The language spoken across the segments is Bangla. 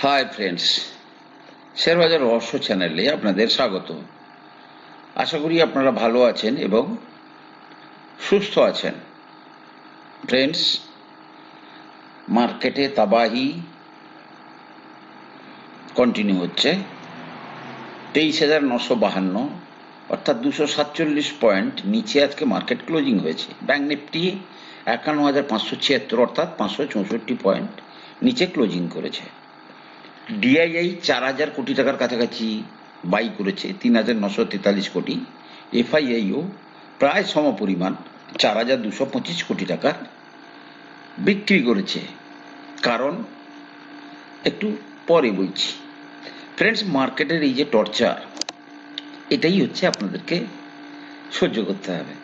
হাই ফ্রেন্ডস শেয়ারবাজার রহস্য চ্যানেলে আপনাদের স্বাগত আশা করি আপনারা ভালো আছেন এবং সুস্থ আছেন ফ্রেন্ডস মার্কেটে তাবাহি কন্টিনিউ হচ্ছে তেইশ হাজার নশো বাহান্ন অর্থাৎ দুশো সাতচল্লিশ পয়েন্ট নিচে আজকে মার্কেট ক্লোজিং হয়েছে ব্যাঙ্ক নিফটি একান্ন হাজার পাঁচশো ছিয়াত্তর অর্থাৎ পাঁচশো চৌষট্টি পয়েন্ট নিচে ক্লোজিং করেছে ডিআইআই চার হাজার কোটি টাকার কাছাকাছি বাই করেছে, তিন হাজার নশো তেতাল্লিশ কোটি। এফআইআইও প্রায় সমপরিমাণ চার হাজার দুশো পঁচিশ কোটি টাকার বিক্রি করেছে। কারণ একটু পরে বলছি। ফ্রেন্ডস মার্কেটের এই যে টর্চার এটাই হচ্ছে আপনাদেরকে সহ্য করতে হবে।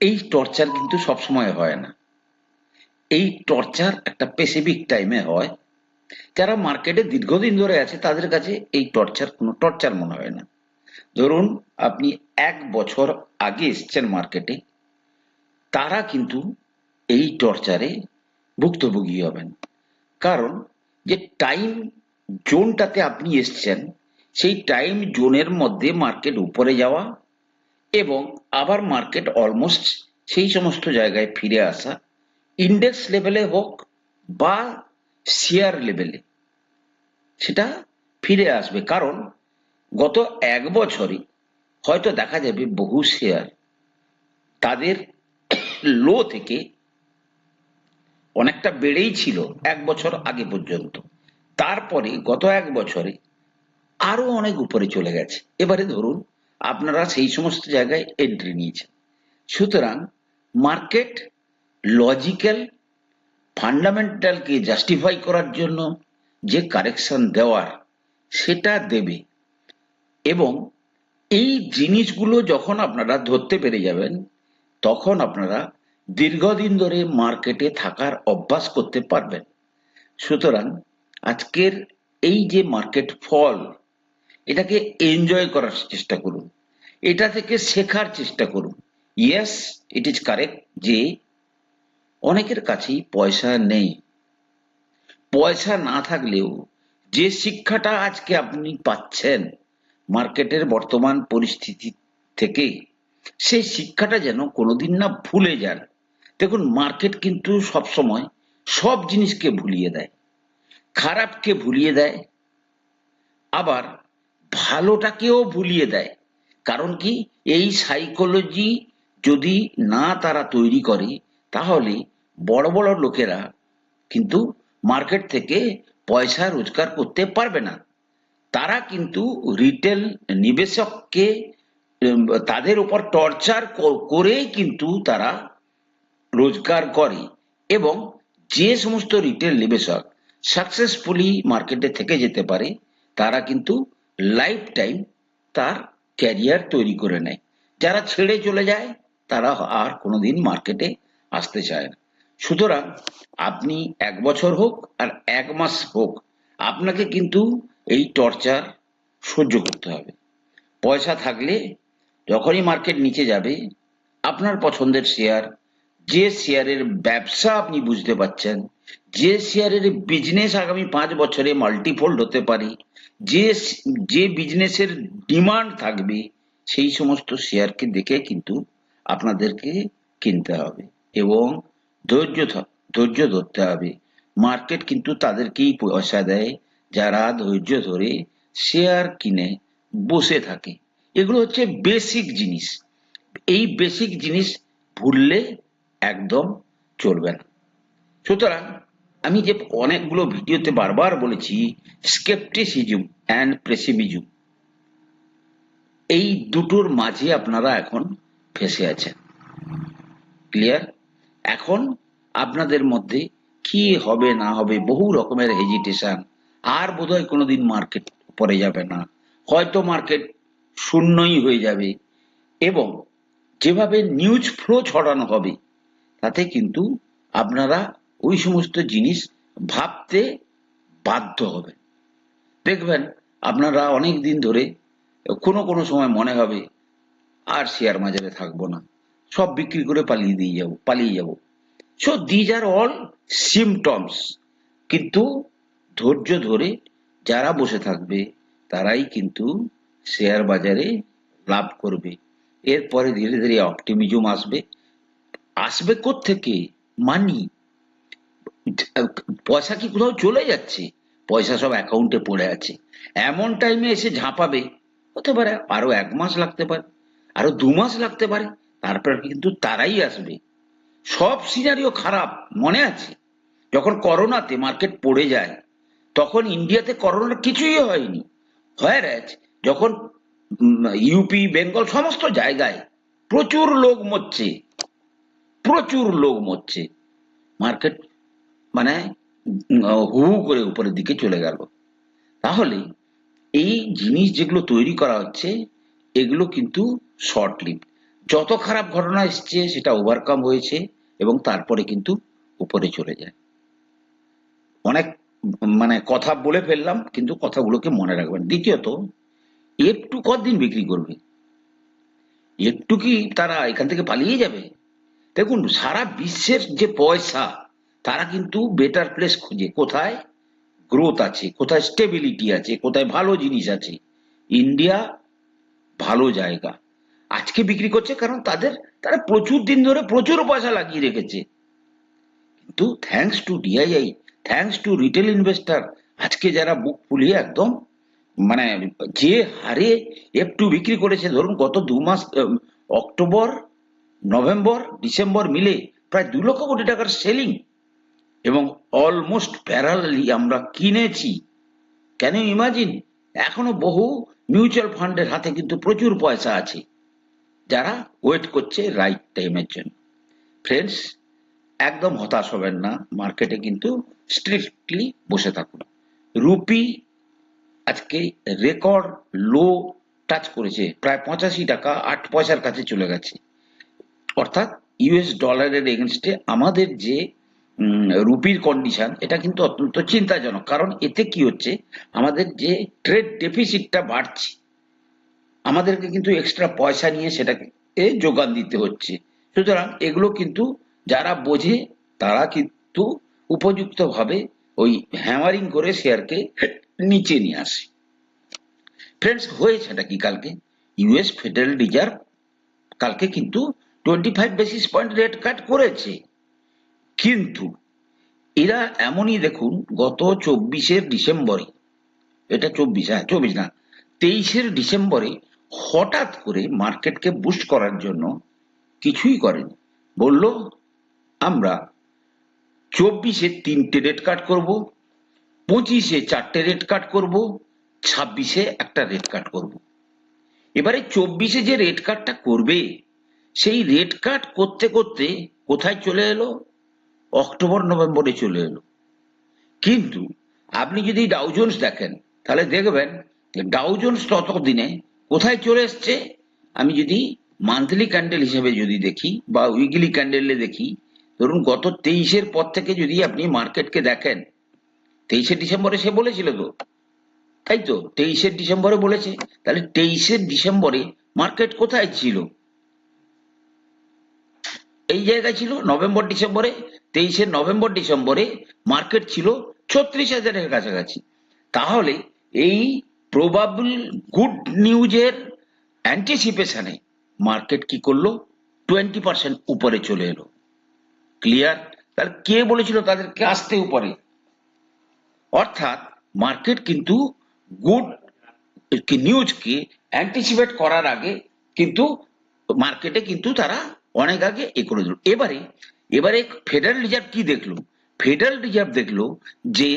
এই টর্চার কিন্তু সবসময় হয় না। এই টর্চার একটা স্পেসিফিক টাইমে হয়। যারা মার্কেটে দীর্ঘদিন ধরে আছে, তাদের কাছে এই টর্চার কোনো টর্চার মনে হয় না। ধরুন, আপনি এক বছর আগে এসছেন মার্কেটে তারা কিন্তু এই টর্চারে ভুক্তভোগী হবেন। কারণ, যে টাইম জোনটাতে আপনি এসছেন, সেই টাইম জোনের মধ্যে মার্কেট উপরে যাওয়া এবং আবার মার্কেট অলমোস্ট সেই সমস্ত জায়গায় ফিরে আসা ইন্ডেক্স লেভেলে হোক বা শেয়ার লেভেলে সেটা ফিরে আসবে, কারণ গত এক বছরে হয়তো দেখা যাবে বহু শেয়ার তাদের লো থেকে অনেকটা বেড়েই ছিল এক বছর আগে পর্যন্ত। তারপরে গত এক বছরে আরও অনেক উপরে চলে গেছে। এবারে ধরুন, আপনারা সেই সমস্ত জায়গায় এন্ট্রি নিয়েছেন। সুতরাং মার্কেট লজিক্যাল ফান্ডামেন্টালকে জাস্টিফাই করার জন্য যে কারেকশন দেওয়ার, সেটা দেবে। এবং এই জিনিসগুলো যখন আপনারা ধরতে পেরে যাবেন, তখন আপনারা দীর্ঘদিন ধরে মার্কেটে থাকার অভ্যাস করতে পারবেন। সুতরাং আজকের এই যে মার্কেট ফল এটাকে এনজয় করার চেষ্টা করুন। এটা থেকে শেখার চেষ্টা করুন। ইয়েস ইট ইজ কারেক্ট যে অনেকের কাছেই পয়সা নেই। পয়সা না থাকলেও যে শিক্ষাটা আজকে আপনি পাচ্ছেন মার্কেটের বর্তমান পরিস্থিতি থেকে, সেই শিক্ষাটা যেন কোনোদিন না ভুলে যান। দেখুন, মার্কেট কিন্তু সবসময় সব জিনিসকে ভুলিয়ে দেয়। খারাপকে ভুলিয়ে দেয়, আবার ভালোটাকেও ভুলিয়ে দেয়। কারণ কি? এই সাইকোলজি যদি না তারা তৈরি করে, তাহলে বড় বড় লোকেরা কিন্তু মার্কেট থেকে পয়সা রোজগার করতে পারবে না। তারা কিন্তু রিটেল নিবেশককে তাদের উপর টর্চার করেই কিন্তু তারা রোজগার করে এবং যে সমস্ত রিটেল নিবেশক সাকসেসফুলি মার্কেটে থেকে যেতে পারে, তারা কিন্তু লাইফ টাইম তার ক্যারিয়ার তৈরি করে নেয়। যারা ছেড়ে চলে যায়, তারা আর কোনোদিন মার্কেটে আসতে চায় না। সুতরাং আপনি এক বছর হোক আর এক মাস হোক, আপনাকে কিন্তু এই টর্চার সহ্য করতে হবে। পয়সা থাকলে যখনই মার্কেট নিচে যাবে, আপনার পছন্দের শেয়ার, যে শেয়ারের ব্যবসা আপনি বুঝতে পাচ্ছেন যে শেয়ারের বিজনেস আগামী পাঁচ বছরে মাল্টিফোল্ড হতে পারে, যে যে বিজনেসের ডিমান্ড থাকবে, সেই সমস্ত শেয়ারকে দেখে কিন্তু আপনাদেরকে কিনতে হবে এবং ধৈর্য ধৈর্য ধরতে হবে। মার্কেট কিন্তু তাদেরকেই পয়সা দেয়, যারা ধৈর্য ধরে শেয়ার কিনে বসে থাকে। এগুলো হচ্ছে বেসিক জিনিস। এই বেসিক জিনিস ভুললে একদম চলবে না। সুতরাং আমি যে অনেকগুলো ভিডিওতে বারবার বলেছি স্কেপটিসিজম অ্যান্ড প্রেসিমিজম এই দুটোর মাঝে আপনারা এখন ফেসে আছেন। ক্লিয়ার এখন আপনাদের মধ্যে কি হবে, না হবে, বহু রকমের হেজিটেশন আর বোধহয় কোনোদিন মার্কেট পরে যাবে না। হয়তো মার্কেট শূন্যই হয়ে যাবে। এবং যেভাবে নিউজ ফ্লো ছড়ানো হবে, তাতে কিন্তু আপনারা ওই সমস্ত জিনিস ভাবতে বাধ্য হবে দেখবেন, আপনারা অনেক দিন ধরে কোনো কোনো সময় মনে হবে, আর শেয়ার বাজারে থাকব না। সব বিক্রি করে পালিয়ে দিয়ে যাব, পালিয়ে যাব। So these are all symptoms কিন্তু ধৈর্য ধরে যারা বসে থাকবে, তারাই কিন্তু শেয়ার বাজারে লাভ করবে। এরপরে ধীরে ধীরে অপটিমিজম আসবে। আসবে থেকে মানি পয়সা কি কোথাও চলে যাচ্ছে? পয়সা সব অ্যাকাউন্টে পড়ে আছে। এমন টাইমে এসে ঝাঁপাবে। হতে পারে আরও এক মাস লাগতে পারে, আরও দু মাস লাগতে পারে। তারপর কিন্তু তারাই আসবে। সব সিনারিও খারাপ, মনে আছে? যখন করোনাতে মার্কেট পড়ে যায়, তখন ইন্ডিয়াতে করোনার কিছুই হয়নি। হয় যখন ইউপি বেঙ্গল সমস্ত জায়গায় প্রচুর লোক মরছে। প্রচুর লোক মরছে। মার্কেট মানে হু হু করে উপরের দিকে চলে গেল। তাহলে এই জিনিস যেগুলো তৈরি করা হচ্ছে, এগুলো কিন্তু শর্ট লিভ যত খারাপ ঘটনা এসছে, সেটা ওভারকাম হয়েছে এবং তারপরে কিন্তু উপরে চলে যায়। অনেক মানে কথা বলে ফেললাম, কিন্তু কথাগুলোকে মনে রাখবেন। দ্বিতীয়ত, একটু কদিন বিক্রি করবে। একটু কি তারা এখান থেকে পালিয়ে যাবে? দেখুন, সারা বিশ্বের যে পয়সা, তারা কিন্তু বেটার প্লেস খুঁজে। কোথায়? গ্রোথ আছে, কোথায় স্টেবিলিটি আছে, কোথায় ভালো জিনিস আছে। ইন্ডিয়া ভালো জায়গা। আজকে বিক্রি করছে কারণ তাদের, তারা প্রচুর দিন ধরে প্রচুর পয়সা লাগিয়ে রেখেছে। কিন্তু thanks to DII thanks to retail investor আজকে যারা বুক ফুলিয়ে একদম মানে যে হারে এফ টু বিক্রি করেছে, ধরুন গত দু মাস অক্টোবর, নভেম্বর, ডিসেম্বর মিলে প্রায় দু লক্ষ কোটি টাকার সেলিং এবং অলমোস্ট প্যারালি আমরা কিনেছি। ইউ ইমাজিন এখনও বহু মিউচুয়াল ফান্ডের হাতে কিন্তু প্রচুর পয়সা আছে। যারা ওয়েট করছে রাইট টাইমের জন্য। ফ্রেন্ডস একদম হতাশ হবেন না মার্কেটে কিন্তু স্ট্রিক্টলি বসে থাকুন। রুপি আজকে রেকর্ড লো টাচ করেছে, প্রায় পঁচাশি টাকা, আট পয়সার কাছে চলে গেছে। অর্থাৎ ইউএস ডলারের এগেনস্টে আমাদের যে রুপির কন্ডিশন এটা কিন্তু অত্যন্ত চিন্তাজনক। কারণ এতে কি হচ্ছে, আমাদের যে ট্রেড ডেফিসিটটা বাড়ছে আমাদেরকে কিন্তু এক্সট্রা পয়সা নিয়ে সেটাকে যোগান দিতে হচ্ছে। সুতরাং এগুলো কিন্তু যারা বোঝে, তারা কিন্তু উপযুক্তভাবে ওই হ্যামারিং করে শেয়ারকে নিচে নিয়ে আসে। ফ্রেন্ডস হয়েছেটা কি কালকে? ইউএস ফেডারেল রিজার্ভ কালকে কিন্তু twenty five basis point rate cut করেছে। কিন্তু এরা এমনই দেখুন, গত চব্বিশের ডিসেম্বরে, এটা চব্বিশ হ্যাঁ চব্বিশ না, তেইশের ডিসেম্বরে হঠাৎ করে মার্কেটকে বুস্ট করার জন্য কিছুই করেনি। বলল, আমরা চব্বিশে তিনটে রেট কাট করব, পঁচিশে চারটে রেট কাট করব, ছাব্বিশে একটা রেট কাট করব। এবারে চব্বিশে যে রেট কাটটা করবে, সেই রেট কাট করতে করতে কোথায় চলে এলো? অক্টোবর, নভেম্বরে চলে এলো। কিন্তু আপনি যদি ডাউজন্স দেখেন, তাহলে দেখবেন ডাউজন্স তত দিনে কোথায় চলে এসছে? আমি যদি মান্থলি ক্যান্ডেল হিসেবে যদি দেখি বা উইকলি ক্যান্ডেলে দেখি, ধরুন গত তেইশের পর থেকে যদি আপনি মার্কেটকে দেখেন, তেইশে ডিসেম্বরে সে বলেছিল তো। তাই তো, তেইশে ডিসেম্বরে বলেছে। তাহলে তেইশে ডিসেম্বরে মার্কেট কোথায় ছিল? এই জায়গায় ছিল নভেম্বর ডিসেম্বরে, তেইশে নভেম্বর ডিসেম্বরে মার্কেট ছিল ছত্রিশ হাজারের কাছাকাছি। তাহলে এই প্রবাবল গুড নিউজের অ্যান্টিসিপেশনে মার্কেট কি করল? টোয়েন্টি পার্সেন্ট উপরে চলে এলো। ক্লিয়ার তাহলে কে বলেছিল তাদেরকে আসতে উপরে? অর্থাৎ মার্কেট কিন্তু গুড নিউজকে অ্যান্টিসিপেট করার আগে কিন্তু মার্কেটে কিন্তু তারা অনেক আগে এ করে দিল। এবারে এবারে ফেডারেল রিজার্ভ কি দেখল? ফেডারেল রিজার্ভ দেখল যে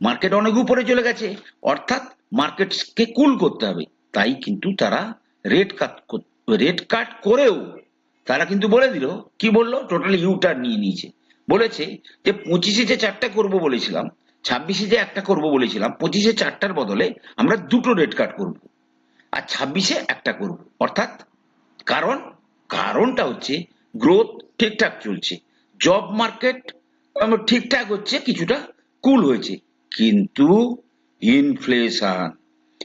মার্কেট অনেক উপরে চলে গেছে। অর্থাৎ মার্কেটকে কুল করতে হবে। তাই কিন্তু তারা রেট কাট রেট কাট করেও তারা কিন্তু বলে দিল, কি বলল? টোটালি ইউটার নিয়ে নিয়েছে। বলেছে যে পঁচিশে যে চারটা করব বলেছিলাম, ছাব্বিশে যে একটা করব বলেছিলাম, পঁচিশে চারটার বদলে আমরা দুটো রেট কাট করব। আর ছাব্বিশে একটা করব। অর্থাৎ কারণ, কারণটা হচ্ছে গ্রোথ ঠিকঠাক চলছে। জব মার্কেট ঠিকঠাক হচ্ছে, কিছুটা কুল হয়েছে। কিন্তু ইনফ্লেশন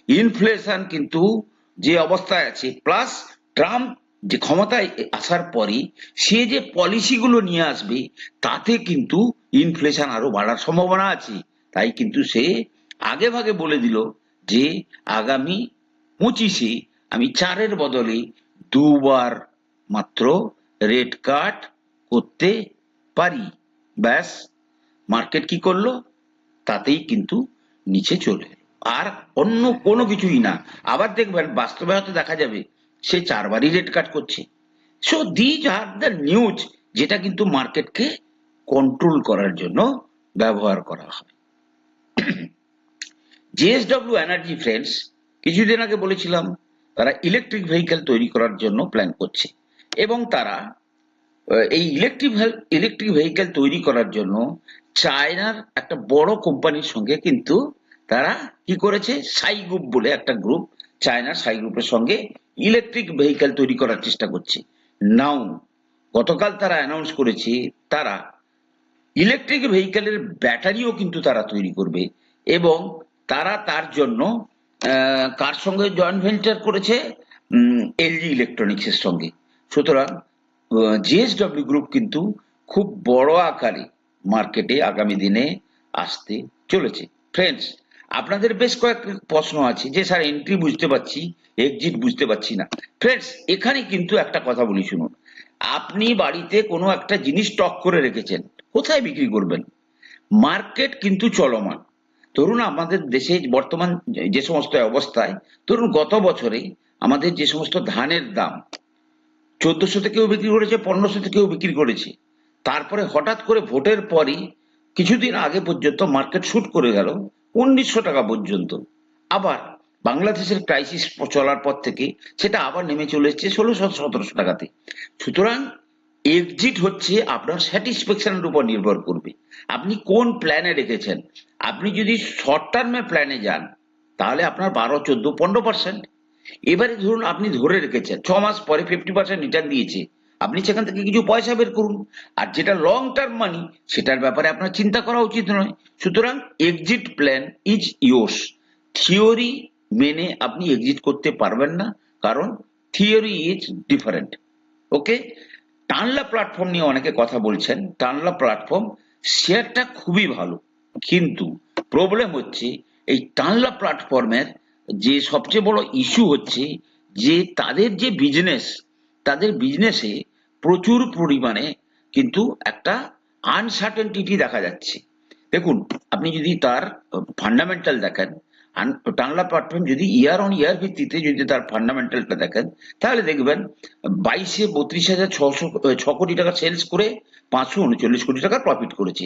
ইনফ্লেশন কিন্তু যে অবস্থায় আছে প্লাস ট্রাম্প যে ক্ষমতায় আসার পরে সে যে পলিসিগুলো নিয়ে আসবে, তাতে কিন্তু ইনফ্লেশন আরও বাড়ার সম্ভাবনা আছে। তাই কিন্তু সে আগে ভাগে বলে দিল যে আগামী পঁচিশে আমি চারের বদলে দুবার মাত্র রেড কাট করতে পারি। ব্যাস, মার্কেট কি করল? তাতেই কিন্তু নিচে চলে। আর অন্য কোনো কিছুই না। আবার দেখবেন বাস্তবে হয়তো দেখা যাবে, সে চারবারই রেড কাট করছে। So these are the news যেটা কিন্তু মার্কেটকে কন্ট্রোল করার জন্য ব্যবহার করা হয়। জেএসডব্লিউ এনার্জি ফ্রেন্ডস কিছুদিন আগে বলেছিলাম, তারা ইলেকট্রিক ভেহিকেল তৈরি করার জন্য প্ল্যান করছে। এবং তারা এই ইলেকট্রিক ইলেকট্রিক ভেহিকেল তৈরি করার জন্য চায়নার একটা বড় কোম্পানির সঙ্গে কিন্তু তারা কি করেছে? সাই গ্রুপ বলে একটা গ্রুপ চায়নার সাই গ্রুপের সঙ্গে ইলেকট্রিক ভেহিকেল তৈরি করার চেষ্টা করছে। নাও গতকাল তারা অ্যানাউন্স করেছে, তারা ইলেকট্রিক ভেহিকেলের ব্যাটারিও কিন্তু তারা তৈরি করবে এবং তারা তার জন্য কার সঙ্গে জয়েন্ট ভেঞ্চার করেছে? এলজি ইলেকট্রনিক্সের সঙ্গে। সুতরাং জিএসডব্লিউ গ্রুপ কিন্তু খুব বড় আকারে মার্কেটে আগামী দিনে আসতে চলেছে। ফ্রেন্ডস আপনাদের বেশ কয়েক প্রশ্ন আছে যে, স্যার এন্ট্রি বুঝতে পারছি এক্সিট বুঝতে পারছি না। ফ্রেন্ডস এখানে কিন্তু একটা কথা বলি, শুনুন। আপনি বাড়িতে কোনো একটা জিনিস স্টক করে রেখেছেন, কোথায় বিক্রি করবেন? মার্কেট কিন্তু চলমান। ধরুন, আমাদের দেশে বর্তমান যে সমস্ত অবস্থায়, ধরুন, গত বছরে আমাদের যে সমস্ত ধানের দাম, চোদ্দশো থেকেও বিক্রি করেছে, পনেরোশো থেকেও বিক্রি করেছে। তারপরে হঠাৎ করে ভোটের পরই কিছুদিন আগে পর্যন্ত মার্কেট শুট করে গেল উনিশশো টাকা পর্যন্ত। আবার বাংলাদেশের ক্রাইসিস চলার পর থেকে সেটা আবার নেমে চলে এসছে ষোলোশো সতেরোশো টাকাতে। সুতরাং এক্সিট হচ্ছে আপনার স্যাটিসফ্যাকশনের উপর নির্ভর করবে। আপনি কোন প্ল্যানে রেখেছেন? আপনি যদি শর্ট টার্মের প্ল্যানে যান, তাহলে আপনার বারো, চোদ্দ, পনেরো পার্সেন্ট এবারে ধরুন আপনি ধরে রেখেছেন, ছ মাস পরে ফিফটি পার্সেন্ট রিটার্ন দিয়েছে। আপনি সেখান থেকে কিছু পয়সা বের করুন। আর যেটা লং টার্ম মানি সেটার ব্যাপারে আপনার চিন্তা করা উচিত নয়। সুতরাং exit plan is yours theory মেনে আপনি এক্সিট করতে পারবেন না, কারণ theory is different okay Tanla platform নিয়ে অনেকে কথা বলছেন। টানলা প্ল্যাটফর্ম শেয়ারটা খুবই ভালো। কিন্তু প্রবলেম হচ্ছে, এই টানলা প্ল্যাটফর্মের যে সবচেয়ে বড় ইস্যু হচ্ছে যে তাদের যে বিজনেস তাদের বিজনেসে প্রচুর পরিমাণে কিন্তু একটা আনসার্টেনটিটি দেখা যাচ্ছে। দেখুন, আপনি যদি তার ফান্ডামেন্টাল দেখেন টানলা প্ল্যাটফর্ম যদি ইয়ার অন ইয়ার ভিত্তিতে যদি তার ফান্ডামেন্টালটা দেখেন, তাহলে দেখবেন বাইশে বত্রিশ হাজার ছশো ছ কোটি টাকা সেলস করে পাঁচশো উনচল্লিশ কোটি টাকা প্রফিট করেছে।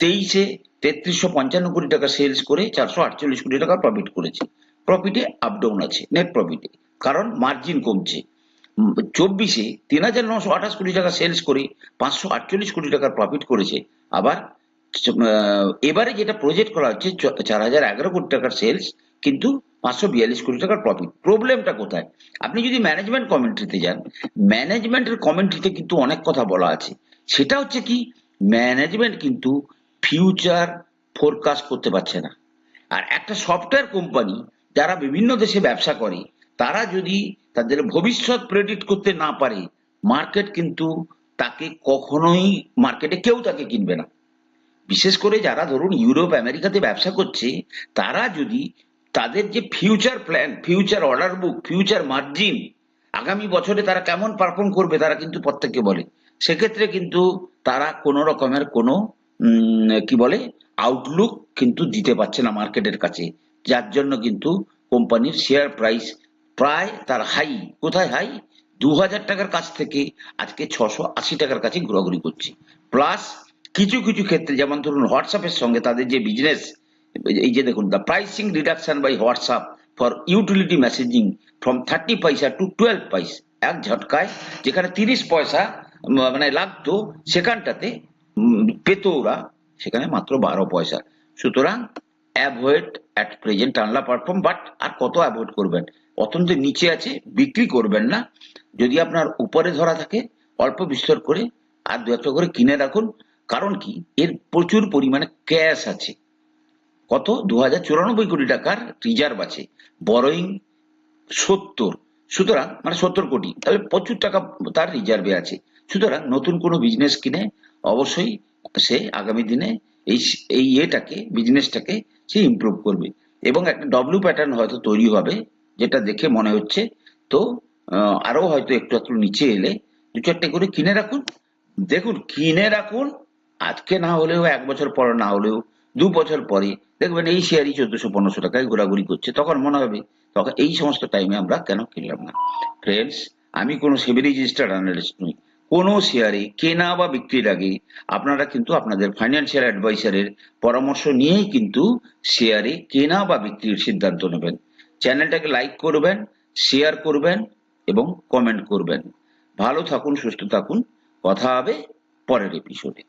তেইশে তেত্রিশশো পঞ্চান্ন কোটি টাকা সেলস করে চারশো আটচল্লিশ কোটি টাকা প্রফিট করেছে। প্রফিটে আপ ডাউন আছে নেট প্রফিটে কারণ মার্জিন কমছে। চব্বিশে তিন হাজার নশো আঠাশ কোটি টাকা সেলস করে পাঁচশো আটচল্লিশ কোটি টাকার প্রফিট করেছে। আবার এবারে যেটা প্রজেক্ট করা হচ্ছে চার হাজার এগারো কোটি টাকার সেলস কিন্তু পাঁচশো বিয়াল্লিশ কোটি টাকার প্রফিট প্রবলেমটা কোথায়? আপনি যদি ম্যানেজমেন্ট কমেন্ট্রিতে যান ম্যানেজমেন্টের কমেন্ট্রিতে কিন্তু অনেক কথা বলা আছে। সেটা হচ্ছে কি ম্যানেজমেন্ট কিন্তু ফিউচার ফোরকাস্ট করতে পারছে না। আর একটা সফটওয়্যার কোম্পানি যারা বিভিন্ন দেশে ব্যবসা করে, তারা যদি তাদের ভবিষ্যৎ প্রেডিক্ট করতে না পারে মার্কেট কিন্তু তাকে কখনোই মার্কেটে কেউ তাকে কিনবে না। বিশেষ করে যারা ধরুন ইউরোপ, আমেরিকাতে ব্যবসা করছে, তারা যদি তাদের যে future plan future order book future margin আগামী বছরে তারা কেমন পারফর্ম করবে তারা কিন্তু প্রত্যেককে বলে। সেক্ষেত্রে কিন্তু তারা কোনো রকমের কোনো কি বলে আউটলুক কিন্তু দিতে পারছে না মার্কেটের কাছে। যার জন্য কিন্তু কোম্পানির শেয়ার প্রাইস প্রায় তার হাই, কোথায় হাই? দু হাজার টাকার কাছ থেকে আজকে ছশো আশি টাকার কাছে ঘোরাঘুরি করছে। প্লাস কিছু কিছু ক্ষেত্রে যেমন ধরুন হোয়াটসঅ্যাপের সঙ্গে তাদের যে বিজনেস এই যে দেখুন the pricing reduction by WhatsApp for utility messaging from thirty paisa to twelve paisa এক ঝটকায় যেখানে তিরিশ পয়সা মানে লাগতো, সেখানটাতে পেত ওরা, সেখানে মাত্র বারো পয়সা। সুতরাং avoid at present আনলা perform but আর কত অ্যাভয়েড করবেন? অত্যন্ত নিচে আছে, বিক্রি করবেন না। যদি আপনার উপরে ধরা থাকে, অল্প বিস্তর করে, আর দু একটা করে কিনে রাখুন। কারণ কি? এর প্রচুর পরিমাণে ক্যাশ আছে। কত? দু হাজার চুরানব্বই কোটি টাকার রিজার্ভ আছে। বরোয়িং সত্তর। সুতরাং মানে সত্তর কোটি। তাহলে প্রচুর টাকা তার রিজার্ভে আছে। সুতরাং নতুন কোনো বিজনেস কিনে অবশ্যই সে আগামী দিনে এই এই ইয়েটাকে বিজনেসটাকে সে ইমপ্রুভ করবে। এবং একটা ডব্লিউ প্যাটার্ন হয়তো তৈরি হবে। যেটা দেখে মনে হচ্ছে। তো আরও হয়তো একটু একটু নিচে এলে দু চারটে করে কিনে রাখুন। দেখুন, কিনে রাখুন, আজকে না হলেও, এক বছর পর না হলেও, দু বছর পরে। দেখবেন এই শেয়ারই চোদ্দশো পনেরোশো টাকায় ঘোরাঘুরি করছে। তখন মনে হবে, তখন এই সমস্ত টাইমে আমরা কেন কিনলাম না? ফ্রেন্ডস আমি কোনো সেবি রেজিস্টার্ড অ্যানালিস্ট নই। কোনো শেয়ারে কেনা বা বিক্রির আগে আপনারা কিন্তু আপনাদের ফাইন্যান্সিয়াল অ্যাডভাইসারের পরামর্শ নিয়েই কিন্তু শেয়ারে কেনা বা বিক্রির সিদ্ধান্ত নেবেন। চ্যানেলটাকে লাইক করবেন শেয়ার করবেন এবং কমেন্ট করবেন। ভালো থাকুন, সুস্থ থাকুন। কথা হবে পরের এপিসোডে